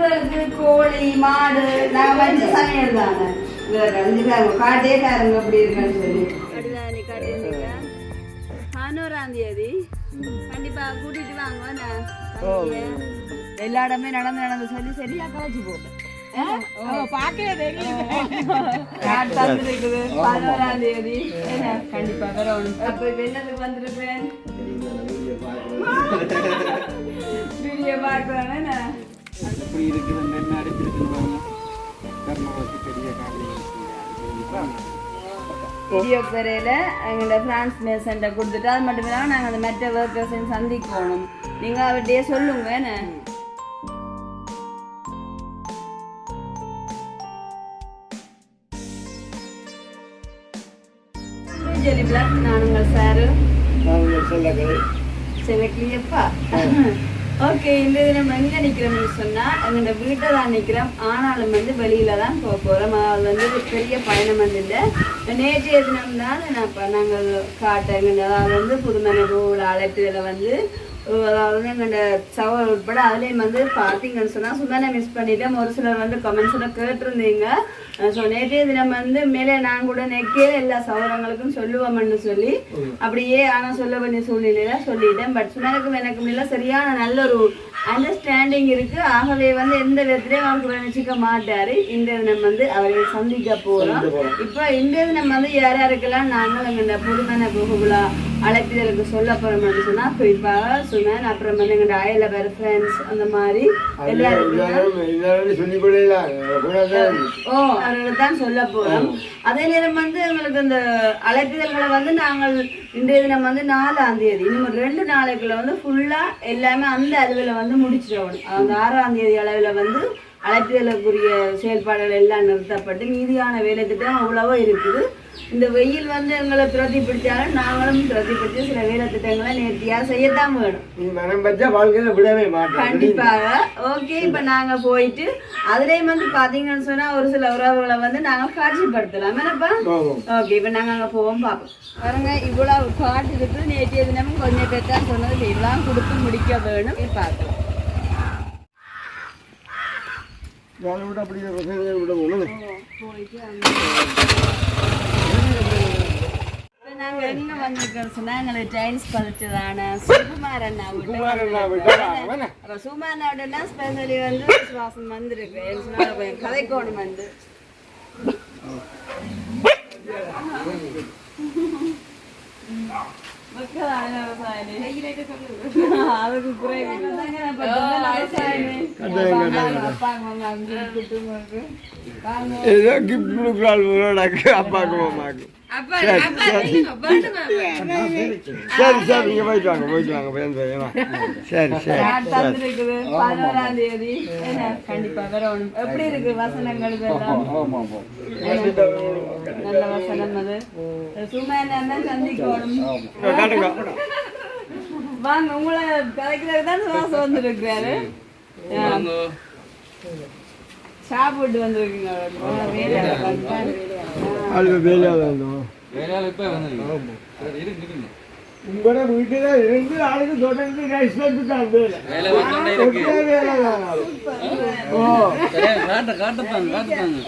விரும்புறதுக்கு கோழி மாடு நாங்க வச்ச சமையல் தானே. கண்டிப்பாங்க காட்டே காரங்க அப்படி இருக்குன்னு சொல்லி. பதினோராம் தேதி. கண்டிப்பா கூட்டிட்டு வாங்க. எல்லா இடமே நடந்து நடந்து சொல்லி சரியா கலைச்சு போட்டேன் பதினோராம் தேதி. கண்டிப்பா வரணும். அப்ப இப்ப என்னத்துக்கு வந்திருப்பேன்? வீடியோ பார்க்கணும் என்ன? இப்படி இருக்குது என்ன அடிச்சிருக்குன்னு கர்மாவதி பெரிய காரணம் வீடியோ பெறையில எங்களோட பிரான்ஸ் மேசன்ட்ட கொடுத்துட்டு அது மட்டும் இல்லாமல் நாங்கள் அந்த மற்ற ஒர்க்கர்ஸையும் சந்திக்கணும் நீங்கள் அவர்கிட்டயே சொல்லுங்க என்ன? ஜெலி பிளாக் நானுங்க சாரு செவக்கிலியப்பா ஓகே இந்த இது நம்ம எங்கே நிற்கிறோம்னு சொன்னா எங்களோட வீட்டை தான் நிக்கிறோம். ஆனாலும் வந்து வெளியில் தான் போக போறோம். அது வந்து ஒரு பெரிய பயணம் வந்து இல்லை. நேற்றைய தினம் தான் நான் இப்போ நாங்கள் காட்டேங்க அதாவது வந்து புதுமனை ரோடு இதில் வந்து அதாவது எங்களோட சவர் உட்பட அதுலேயும் வந்து பார்த்தீங்கன்னு சொன்னால் சும்மா மிஸ் பண்ணிட்டேன். ஒரு சிலர் வந்து கமெண்ட்ஸில் கேட்டிருந்தீங்க. ஸோ நேற்றைய தினம் வந்து மேலே நான் கூட நெக்கே எல்லா சவரங்களுக்கும் சொல்லுவோம்னு சொல்லி அப்படியே ஆனால் சொல்ல வேண்டிய சூழ்நிலையில சொல்லிட்டேன். பட் சுமனுக்கும் எனக்கும் இல்லை சரியான நல்ல ஒரு அண்டர்ஸ்டாண்டிங் இருக்கு. ஆகவே வந்து எந்த விதத்திலையும் அவருக்கு நினைச்சிக்க மாட்டாரு. இந்த தினம் வந்து அவரை சந்திக்க போறோம். இப்போ இந்த தினம் வந்து யார் யாருக்கெல்லாம் நாங்கள் எங்களோட புதுமனை புகுலா அழைப்பிதழுக்கு சொல்ல போறோம்னு சொன்னா குறிப்பாக சுமன் அப்புறம் வந்து எங்களோட அயல வேற ஃப்ரெண்ட்ஸ் அந்த மாதிரி எல்லாருக்கும் ஓ அவர்களுக்கு தான். சொல்ல போறோம். அதே நேரம் வந்து எங்களுக்கு இந்த அழைப்பிதழ்களை வந்து நாங்கள் இன்றைய தினம் வந்து நாலாம் தேதி. இன்னும் ரெண்டு நாளைக்குள்ள வந்து ஃபுல்லா எல்லாமே அந்த அளவில் வந்து முடிச்சிடணும் அந்த ஆறாம் தேதி அளவில் வந்து அழைப்பிதழுக்குரிய செயல்பாடுகள் எல்லாம் நிறுத்தப்பட்டு மீதியான வேலை திட்டம் அவ்வளவோ இருக்குது. இந்த வெயில் வந்து எங்களை துரத்தி பிடிச்சாலும் நாங்களும் பிடிச்சு சில வேலை திட்டங்களை நேர்த்தியா செய்யத்தான் வேணும். வாழ்க்கையில விடவே கண்டிப்பாக. ஓகே இப்ப நாங்க போயிட்டு அதுலயும் வந்து பாத்தீங்கன்னு சொன்னா ஒரு சில உறவுகளை வந்து நாங்க காட்சிப்படுத்தலாம். என்னப்பா. ஓகே இப்ப நாங்க அங்க போவோம் பார்ப்போம் பாருங்க இவ்வளவு காட்டு இருக்கு. நேற்றைய தினமும் கொஞ்சம் பேர் தான் சொன்னது இதெல்லாம் கொடுத்து முடிக்க வேணும். பார்க்கலாம். விட அப்படி வசதியை விட போகணும் போயிட்டு எங்க வந்திருக்கோம் சொன்னா எங்களுக்கு டைல்ஸ் பதிச்சதான சுகுமார் அண்ணா வீட்டு விட்டா ஸ்பெஷலி வந்து சுவாசம் வந்திருக்கு கொஞ்சம் கதைக்கோணம் வந்து அதுக்கு குறைவு ஏதோ கிஃப்ட் கொடுக்குறாள் உங்களோட அப்பாவுக்கு அம்மாவுக்கு சரி சரி சரி சரி போயிட்டு வாங்க போயிட்டு வாங்க பயந்து பயமா சரி சரி பதினோராம் தேதி என்ன கண்டிப்பா வரணும் எப்படி இருக்கு வசனங்கள் நல்ல வசனம் அது சும்மா என்ன சந்திக்கணும் காட்டுங்க வாங்க உங்களை கதைக்கிறது தான் சுவாசம் வந்திருக்காரு சாப்பிட்டு வந்திருக்கீங்க. வேலையாக இருந்தோம் உங்களோட வீட்டில் இருந்து ஆளுக்கு தொடர்ந்து ரைஸ் வந்துட்டான் வேலை வேலை வந்து இருக்கு. ஒரே வேலை தான் ஓ சரி, காட்ட காட்டத்தாங்க காட்டத்தாங்க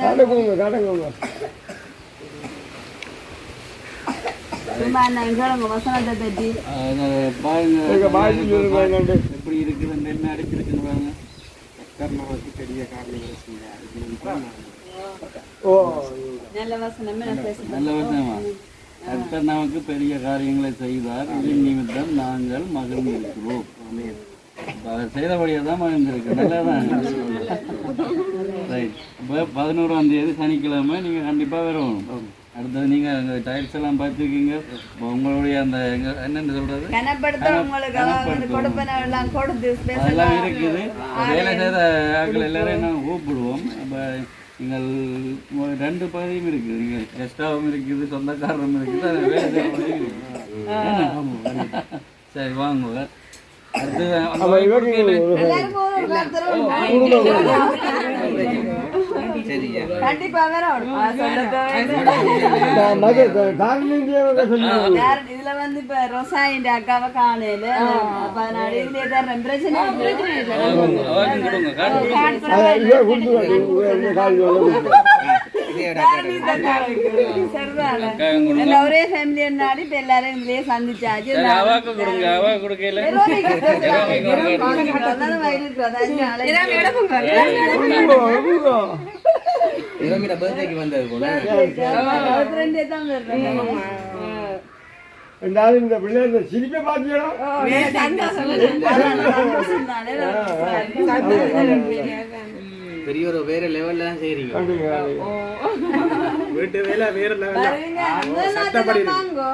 காட்டுக்கோங்க காட்டுக்கோங்க பாருங்க. எப்படி இருக்குது என்ன அடிச்சிருக்குன்னு பாருங்க. கர்மாவதி பெரிய காரணம் ஓ நல்ல வசனமே நல்ல கர்த்தர் நமக்கு பெரிய காரியங்களை செய்தார் இதன் நிமித்தம் நாங்கள் மகிழ்ந்திருக்கிறோம் அவர் செய்தபடியே தான் மகிழ்ந்திருக்கு நல்லதான் ரைட் இப்போ பதினோராம் தேதி சனிக்கிழமை நீங்கள் கண்டிப்பாக வரணும் அடுத்தது நீங்கள் அங்கே டைல்ஸ் எல்லாம் பார்த்துருக்கீங்க. இப்போ உங்களுடைய அந்த எங்க என்னென்னு சொல்கிறது எல்லாம் அதெல்லாம் இருக்குது. வேலை செய்த ஆட்கள் எல்லாரையும் நாங்கள் கூப்பிடுவோம். அப்போ நீங்கள் ரெண்டு பகுதியும் இருக்குது. நீங்கள் கெஸ்டாவும் இருக்குது சொந்தக்காரரும் இருக்குது. அது வேலை சரி வாங்க. அடுத்து அப்போ இவருக்கு எல்லாருக்கும் ஒரு ஒருத்தரும் சரியா கண்டிப்பா வரணும் ஆ, சொல்ல தேவையில்லை. மத தார்மீக சொல்லுவாங்க யார் இதுல வந்து இப்ப ரொசாயின் அக்காவை காணையில அப்ப அதனால இதுலயே தர்றேன் பிரச்சனை ஒரே ஃபேமிலி நாடி இப்ப எல்லாரும் இதுலயே சந்திச்சாச்சு சரி பர்த்டேக்கு வந்தது போல. ரெண்டாவது இந்த பிள்ளை இந்த சிரிப்பை தானே? பெரிய ஒரு வேற லெவல்ல தான் செய்றீங்க வீட்டு வேலை வேற லெவல் பாருங்க,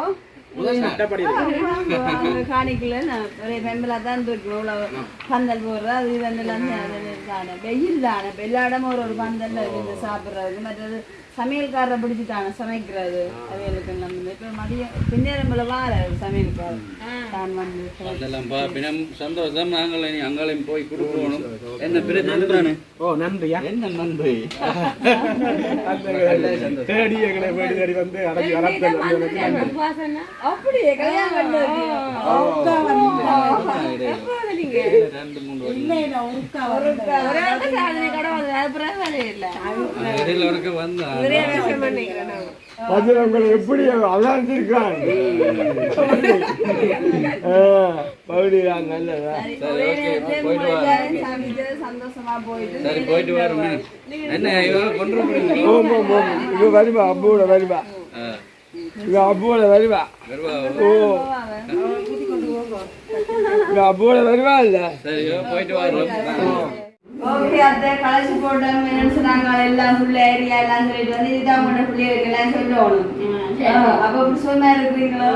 காணிக்கல நான் ஒரே பெம்பலா தான் இருக்கு இவ்வளவு பந்தல் போடுற அது இதெல்லாம் தானே வெயில் தானே. இப்ப எல்லா இடமும் ஒரு ஒரு பந்தல்ல இருந்து சாப்பிடுறது. மற்றது சமையல்காரரை பிடிச்சிட்டாங்க சமைக்கிறது அவைகளுக்கு நம்ம இப்ப மதியம் பின்னேரம் போல வார சமையல்காரர் தான் வந்து அதெல்லாம் பாப்பினம் சந்தோஷம் நாங்கள் இனி அங்காலையும் போய் கொடுக்கணும் என்ன பிரச்சனை தானே ஓ நன்றியா என்ன நன்றி தேடி எங்களை வீடு தேடி வந்து அடங்கி வளர்த்தல் அப்படியே கல்யாணம் பண்ணது ரெண்டு மூணு ஒரு சாதனை கூட வந்து அது பரவாயில்லை இல்லை. இடையில ஒருக்க வந்தா பதில் உங்களை எப்படி அலாந்திருக்கான் பகுதிதான் நல்லதா? ஒரே நேரத்துல போயிட்டு வா. எல்லாரும் சமைச்சது சந்தோஷமா போயிட்டு சரி போயிட்டு வரோம் என்ன இவங்க கொண்டு போறீங்க ஓம் ஓம் ஓம் இவ வருவா அப்புவோட வருவா. ஓ. சரி போயிட்டு வரோம் ஓகே அத்தை களைச்சு போட்டோம் என்னன்னு சொன்னாங்க எல்லாம் ஃபுல் ஏரியா எல்லாம் சொல்லிட்டு வந்து இதுதான் உங்களோட பிள்ளைகளுக்கு எல்லாம் சொல்லணும் ஆ, அப்ப சும்மா இருக்கிறீங்களோ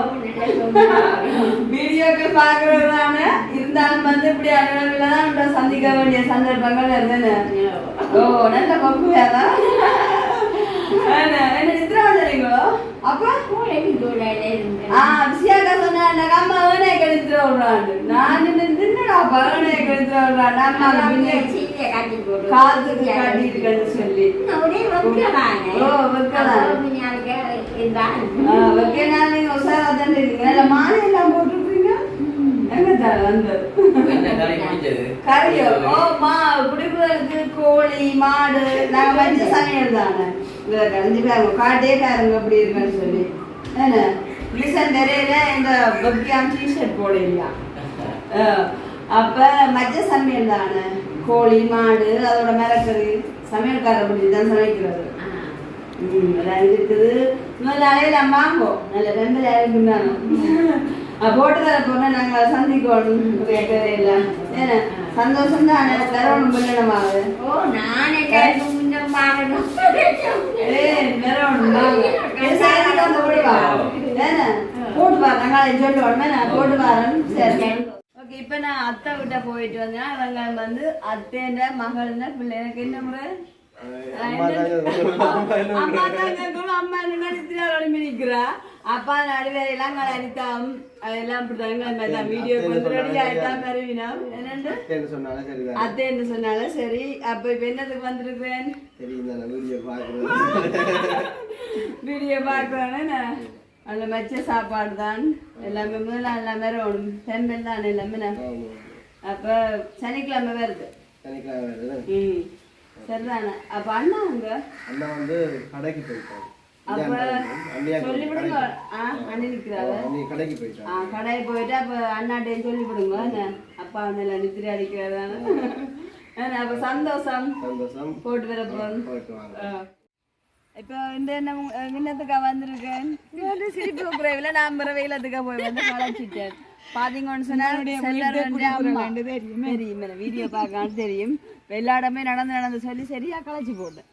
வீடியோக்கள் பாக்குறதுனால இருந்தாலும் வந்து இப்படி அலுவலகத்துல தான் சந்திக்க வேண்டிய சந்தர்ப்பங்கள் இருந்தன ஓ நல்ல பக்குவையா தான் என்ன நித்ரா வந்துறீங்களோ அப்ப ஆ விசியாக்கா சொன்னா விடுறாண்டு நான் நின்னுடா பகனே கழித்து விடுறாண்டு அம்மா பின்ன காதுக்கு காட்டியிருக்கேன்னு சொல்லி. ஓ வைக்கலாம் ஆ, வைக்கனால நீங்க உஷாரா தான் இருக்கீங்க? இல்ல மாலை எல்லாம் எங்க கறியோ? ஓ மா கோழி மாடு நாங்க வச்ச சமையல் தானே. இதை காட்டே பாருங்க அப்படி இருக்குன்னு சொல்லி. என்ன? ரீசன் தெரியல இந்த பக்கியாம் டிஷர்ட் போடலையா அப்ப மச்ச சமையல் தானே? கோழி மாடு அதோட மிளக்கறி சமையல்காரர் அப்படி தான் சமைக்கிறது. இருக்குது இன்னும் அலையெல்லாம் வாங்கோ நல்ல வெம்பல இருக்குந்தானோ போட்டு தர போனா நாங்க சந்திக்கணும். எல்லாம் ஏன்னா சந்தோஷம் தான் வா நாங்களே சொல்லுவோம் நான் இப்போ நான் அத்தை கிட்ட போயிட்டு வந்தேன் அவங்க வந்து அத்தைன்ற மகள்னா பிள்ளை எனக்கு என்ன முறை அப்பா நடுவேற எல்லாம் அதெல்லாம் அப்படித்தாங்க வீடியோ அத்தை என்று சொன்னாலும் சரி. அப்ப இப்ப என்னத்துக்கு வந்திருக்கிறேன்? வீடியோ பார்க்கறேன்னு நல்ல மச்ச சாப்பாடு தான். எல்லாமே முதல்ல எல்லாமே வரும் பெண்பெண் தான் எல்லாமே. அப்ப சனிக்கிழமை வருது. சனிக்கிழமை வருது. ம். சரிதானே? அப்ப அண்ணா அங்க? அண்ணா வந்து கடைக்கு நீ கடைக்கு போயிட்டு அப்ப அண்ணாட்டையும் சொல்லி விடுங்க. என்ன? அப்பா வந்து நித்திரி அடிக்கிறதான அப்ப சந்தோஷம். சந்தோஷம். போட்டு வர போறோம் இப்போ இந்த என்ன என்னத்துக்கா வந்திருக்கேன்? சிரிப்பு குறைவில் நான் பிற வெயிலத்துக்கா போய் வந்து களைச்சிட்டேன் பாத்தீங்கன்னு சொன்னா தெரியும். தெரியும் வீடியோ பார்க்கான்னு தெரியும். இப்ப எல்லா இடமே நடந்து நடந்து சொல்லி சரியா களைச்சி போட்டேன்.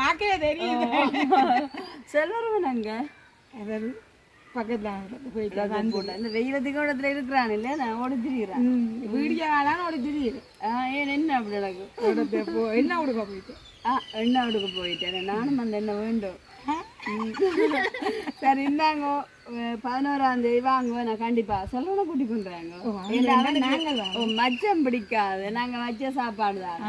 பார்க்கவே தெரியுது. செல்வரும் நாங்க வெயிலத்துக்கு இருக்கிறான் இல்ல நான் ஓடி திரிகிறேன் வீடியோ தெரியுது ஆ ஏன் என்ன அப்படி எனக்கு என்ன கொடுக்க போயிட்டு? ஆ எண்ணெய் எடுக்க போயிட்டேன்? நானும் அந்த எண்ணெய் வேண்டும்? சரி இந்தாங்க. பதினோராம் தேதி வாங்குவோம் நான் கண்டிப்பா செல்வனை கூட்டி கொண்டுறாங்க. ஓ, மச்சம் பிடிக்காது. நாங்க வச்ச சாப்பாடு தான்.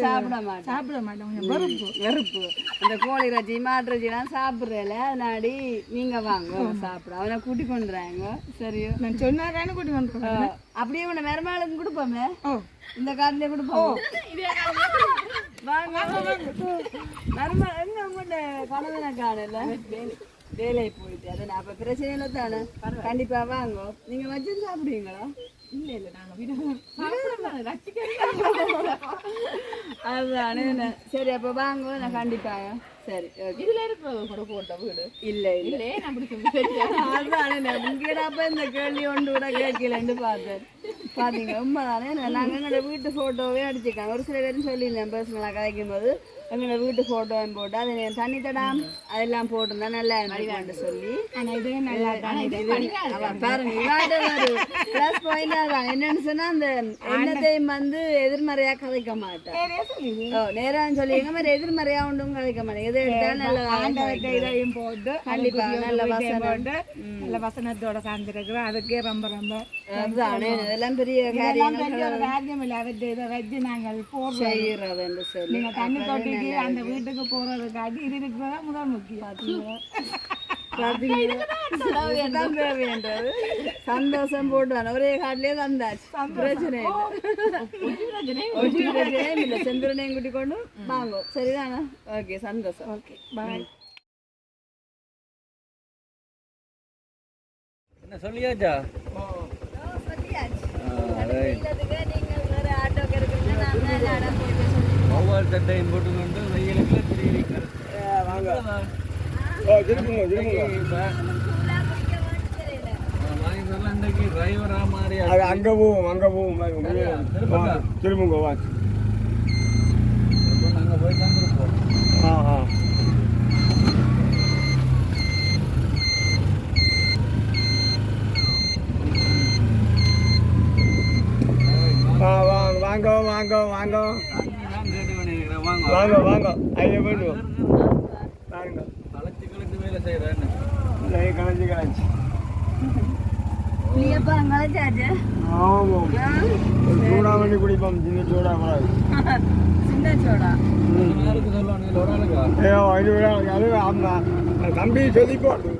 சாப்பிட மாட்டோம் சாப்பிட மாட்டோம் கொஞ்சம் வெறுப்பு. வெறுப்பு. இந்த கோழி இறைச்சி மாட்டு இறைச்சிலாம் சாப்பிட்றல. அதனாடி நீங்க வாங்க. சாப்பிட. அவனை கூட்டி கொண்டுறாங்க. சரியோ. நான் சொன்னாதானே கூட்டி கொண்டு போறேன். அஹ் அப்படியே உன்னை மருமகளுக்கு கொடுப்போமே? இந்த காட்டிலே கொடுப்போம்? வாங்க மருமகள் எங்க உங்கள்கிட்ட கணவனை காணல வேலை போயிட்டு அதான் அப்ப பிரச்சனை இல்லை தானே கண்டிப்பா வாங்க. நீங்க வச்சு சாப்பிடுவீங்களா இல்ல இல்ல நாங்க விட என்ன. சரி அப்ப வாங்க நான் கண்டிப்பா சரி. இதுல இருக்கிறது கூட போட்ட வீடு. இல்ல இல்ல. நான் உங்ககிட்ட இந்த கேள்வி ஒன்று கூட கேட்கலன்னு பார்த்தேன். பாத்தீங்க உண்மைதானே? நான் நாங்க எங்களோட வீட்டு போட்டோவே அடிச்சுக்காங்க. ஒரு சில பேரும் சொல்லியிருந்தேன் பர்சனலாக கதைக்கும் போது எங்களோட வீட்டு போட்டோவும் போட்டு அதை தண்ணி தடாம் அதெல்லாம் போட்டிருந்தா நல்லா இருந்துச்சு சொல்லி. ப்ளஸ் என்னன்னு சொன்னா அந்த எண்ணத்தையும் வந்து எதிர்மறையா கதைக்க மாட்டேன். நேரம் சொல்லிங்க மாதிரி எதிர்மறையா ஒன்றும் கதைக்க நல்ல ஆண்டவர்கிட்ட இதையும் போட்டு கண்டிப்பா, நல்ல வீட்டையும் வசனம். போட்டு நல்ல வசனத்தோட சார்ந்திருக்கிறோம் அதுக்கே ரொம்ப ரொம்ப இதெல்லாம் பெரிய ராஜ்யம் இல்லை அவர்கிட்ட இதை வச்சு நாங்கள் போடுறோம் செய்யறது என்று சொல்லி நீங்க தண்ணி தொட்டிக்கு அந்த வீட்டுக்கு போறதுக்காக இது இருக்கிறதா முதல் முக்கியம் தேவைன்றது. சந்தோஷம் போட்டுவான் ஒரே காட்டிலே தந்தாச்சு பிரச்சனை பிரச்சனையும் இல்லை செந்திரனையும் கூட்டி கொண்டு வாங்க சரிதானே ஓகே சந்தோஷம் ஓகே பாய் என்ன சொல்லியாச்சா ஒவ்வொரு சட்டையும் போட்டுக்கொண்டு வெயிலுக்கு திரிகிறீர்கள் வாங்கி சொல்ல இன்றைக்கு டிரைவரா மாறி அது அங்கே போவோம் அங்கே போவோம் திரும்புங்க. திரும்புங்க வா நாங்க போய் தந்துருப்போம் ஆ ஆ ஆ வாங்க வாங்க வாங்க வாங்க நான் கேட்டு பண்ணிருக்கிறேன் வாங்க வாங்க வாங்க ஐயா பண்ணுவோம் வாங்க களைச்சு களைச்சு வேலை செய்யறேன் இல்லை கலைஞ்சி கலைஞ்சி சூடா பண்ணி குடிப்போம் சின்ன சூடா கூடாது சின்ன சோடா அது தம்பி சொல்லி போட்டு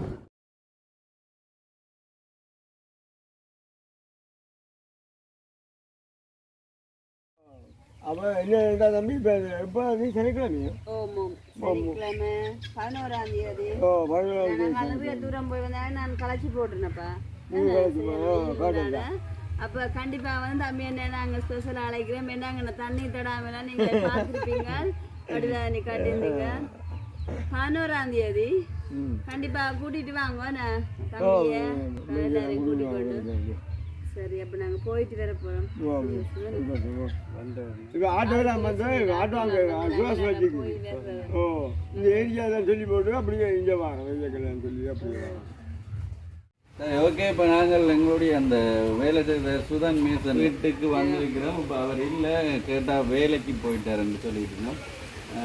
அப்போ என்ன இதா தம்பி? இப்போ இப்போ நீ சனிக்கிழமையோ? சனிக்கிழமை பதினோராம் தேதி. ஓ நிறைய தூரம் போய் வந்தேன் நான் களைச்சி போட்டுனப்பா நீ கழிச்சு போ. ஓ, காட்டுங்க. அப்ப கண்டிப்பா வந்து தம்பி என்ன நாங்க ஸ்பெஷல் அழைக்கிறோம். என்னங்க தண்ணி தடாமலாம் நீங்க பார்த்துருப்பீங்க. கடிதானி காட்டியிருந்தீங்க. பதினோராம் தேதி ம். கண்டிப்பா கூட்டிட்டு வாங்க தம்பிய எல்லாரையும் கூட்டிட்டு கொண்டு சரி அப்ப நாங்க போயிட்டு வர போறோம். இப்போ ஆட்டோ தான் வந்து ஆட்டோ அங்கே சுவாசம் வச்சுக்கு. ஓ இந்த ஏரியா தான் சொல்லி போட்டு அப்படியே இங்கே வாங்க வெள்ளைக்கல்யாணம் சொல்லி அப்படியே வாங்க சரி ஓகே இப்போ நாங்கள் எங்களுடைய அந்த வேலை செய்த சுதன் மேசன் வீட்டுக்கு வந்திருக்கிறோம். இப்போ அவர் இல்லை கேட்டால் வேலைக்கு போயிட்டாருன்னு சொல்லிட்டு இருந்தோம்.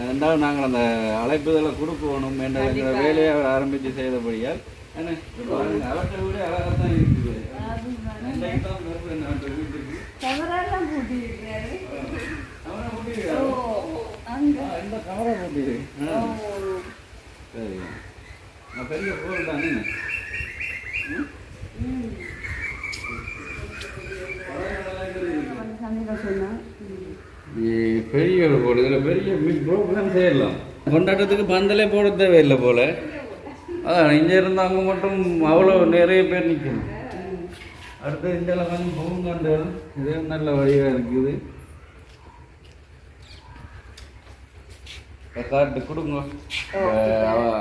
ரெண்டாவது நாங்கள் அந்த அழைப்புதலை கொடுக்கணும் என்ற வேலையை அவர் ஆரம்பித்து செய்தபடியால் அவர்கிட்ட வீடு அழகாக தான் இருக்குது இன்றைக்கு தான் வருவேன் நான் அந்த வீட்டுக்கு கவரெல்லாம். அங்க. இந்த கவரை சரி. பெரிய தானே பெரிய ஒரு போடு. இதில் பெரிய ப்ரோக்ராம் செய்யலாம். கொண்டாட்டத்துக்கு பந்தலே போட தேவையில்லை போல. அதான் இங்கே இருந்தாங்க மட்டும் அவ்வளோ நிறைய பேர் நிற்கணும் அடுத்து இந்த வந்து பூங்கண்டல் இது நல்ல வழியாக இருக்குது. காட்டு கொடுங்க.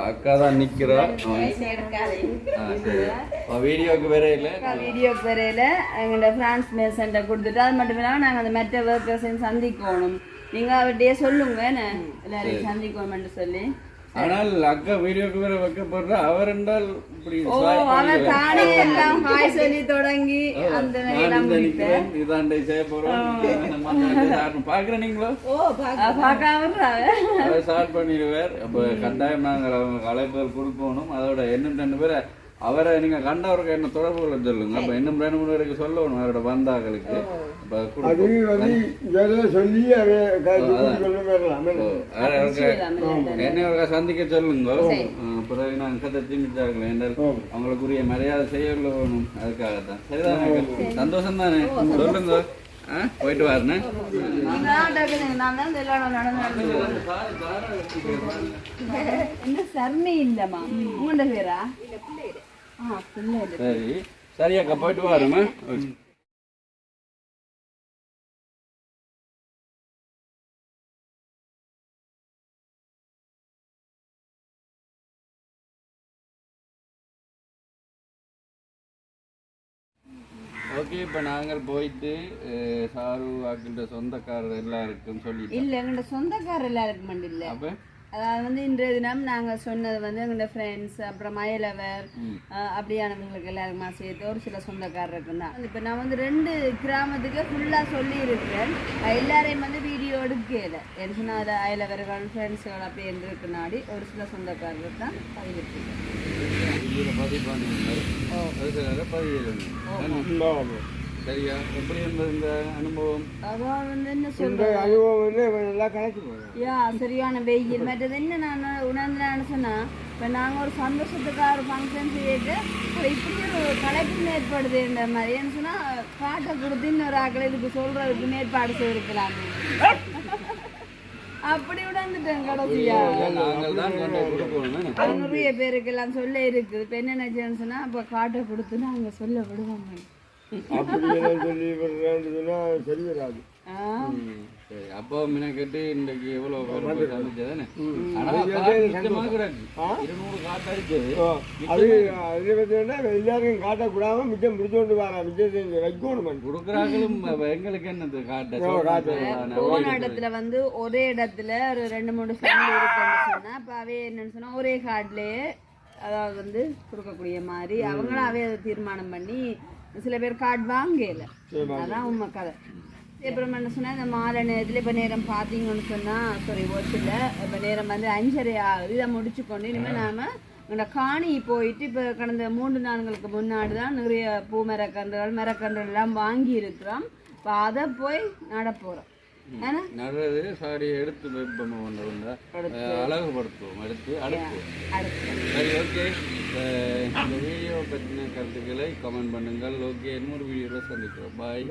அக்கா தான் நிக்கிறா. ஆ, சரி அவ வீடியோக்கு வேற இல்லை? வீடியோ பெறையில எங்களோட பிரான்ஸ் மேசன்ட்ட கொடுத்துட்டு அது மட்டும் இல்லாமல் நாங்கள் அந்த மற்ற ஒர்க்கர்ஸையும் சந்திக்கணும். நீங்க அவர்கிட்டயே சொல்லுங்க என்ன? எல்லாரையும் சந்திக்கணும்னு சொல்லி. ஆனால் அக்கா வீடியோக்கு வேற வைக்கப்படுற அவர் என்றால் இப்படி. தானே எல்லாம் ஹாய் சொல்லி தொடங்கி அந்த இதாண்டை செய்ய போறோம். பாக்குறேன் நீங்களோ? பார்க்காம அதை ஸ்டார்ட் பண்ணிடுவார். அப்போ கட்டாயம் நாங்கள் அவங்க அழைப்புகள் கொடுக்கணும். அதோட இன்னும் ரெண்டு பேரை அவரை நீங்க கண்டவருக்கு என்ன தொடர்பு கொள்ள சொல்லுங்க? அப்ப இன்னும் ரெண்டு மூணு பேருக்கு சொல்லணும் அவரோட வந்தாக்களுக்கு அது. வந்து இதெல்லாம் சொல்லி என்ன ஒரு சந்திக்க சொல்லுங்க. பிறகு நான் கதை திமிச்சார்கள் என்றால் அவங்களுக்குரிய மரியாதை செய்ய வேணும் அதுக்காகத்தான் சரிதானே சந்தோஷம். தானே சொல்லுங்க போயிட்டு நடந்து என்ன சர்மே இல்லம்மா? உங்கள்ட பேரா? சரி. சரி அக்கா போயிட்டு வரேம்மா. ஓகே. இப்போ நாங்கள் போயிட்டு சாரு வாக்கின்ற சொந்தக்காரர் எல்லாருக்கும் சொல்லிட்டோம் இல்ல எங்கள்ட சொந்தக்காரர் எல்லாருக்கும் மட்டும் இல்ல அப்போ? அதாவது வந்து இன்றைய தினம் நாங்கள் சொன்னது வந்து எங்களோட ஃப்ரெண்ட்ஸ் அப்புறம் மயிலவர் அப்படியானவங்களுக்கு எல்லாருக்குமா சேர்த்து ஒரு சில சொந்தக்காரருக்கு தான். இப்போ நான் வந்து ரெண்டு கிராமத்துக்கு ஃபுல்லாக சொல்லி இருக்கிறேன் அஹ், எல்லாரையும் வந்து வீடியோ எடுக்கல என்ன சொன்னால் அதில் அயலவர்கள் ஃப்ரெண்ட்ஸுகள் அப்படி இருக்கனாடி ஒரு சில சொந்தக்காரருக்கு தான் பதிவிட்டிருக்கேன் இதில் பதிவு பண்ணிருந்தாரு அதுக்காக பதிவு சரியா? எப்படி இருந்தது இந்த அனுபவம்? அதான் வந்து என்ன இந்த சொல்றது? அனுபவம் வந்து நல்லா கணக்கு யா சரியான வெயில். மற்றது என்ன நான் உணர்ந்தேன்னு சொன்னா இப்போ நாங்கள் ஒரு சந்தோஷத்துக்காக ஒரு ஃபங்க்ஷன் செய்யிட்டு இப்போ இப்படி ஒரு கலைப்பு ஏற்படுதுன்ற மாதிரி ஏன்னு சொன்னால் காட்டை கொடுத்து இன்னொரு ஆக்களை இதுக்கு சொல்றதுக்கு ஏற்பாடு செய்திருக்கலாம் அப்படி உணர்ந்துட்டேன் கடைசியா. நிறைய பேருக்கு எல்லாம் சொல்ல இருக்குது. இப்போ என்ன நினைச்சேன்னு சொன்னா அப்போ காட்டை கொடுத்து நாங்கள் சொல்ல விடுவோம் அப்படி எல்லாம் சொல்லி விடுறேன்னு சொன்னா சரி வராது ஆ சரி. அப்போ மினக்கெட்டு இன்றைக்கு எவ்வளோ ஓ, அது அது பார்த்தீங்கன்னா எல்லாருக்கும் காட்டக்கூடாம மிச்சம் பிடிச்சோண்டு வர. மிச்சத்தை வைக்கணும் கொடுக்குறாங்களும் எங்களுக்கு என்னது காட்ட? காட்டு. போன இடத்துல வந்து ஒரே இடத்துல ஒரு ரெண்டு மூணு ஃபேமிலி இருக்குன்னு சொன்னா அப்ப அவே என்னன்னு சொன்னா ஒரே கார்ட்லயே அதாவது வந்து கொடுக்கக்கூடிய மாதிரி. அவங்களும் அவே அதை தீர்மானம் பண்ணி சில பேர் கார்டு வாங்கல. அதான் உண்மை கதை. அப்புறம் என்ன சொன்னா இந்த மாலை நேரத்தில் இப்போ நேரம் பார்த்தீங்கன்னு சொன்னா சாரி ஒர்க்கில் இப்போ நேரம் வந்து அஞ்சரை ஆகுது. இதை முடிச்சு கொண்டு இனிமேல் நாம எங்களோட காணி போயிட்டு இப்போ கடந்த மூன்று நாட்களுக்கு முன்னாடி தான் நிறைய பூ மரக்கன்றுகள் மரக்கன்றுகள் எல்லாம் வாங்கி இருக்கிறோம். இப்போ அதை போய் நட போகிறோம் ஏன்னா நடுறது சாரி எடுத்து வைப்போம் ஒன்று ஒன்று அழகுபடுத்துவோம். எடுத்து அடுப்புவோம் அடுத்து. சரி ஓகே இந்த வீடியோ பற்றின கருத்துக்களை கமெண்ட் பண்ணுங்கள். ஓகே இன்னொரு வீடியோவில் சந்திக்கிறோம். பாய்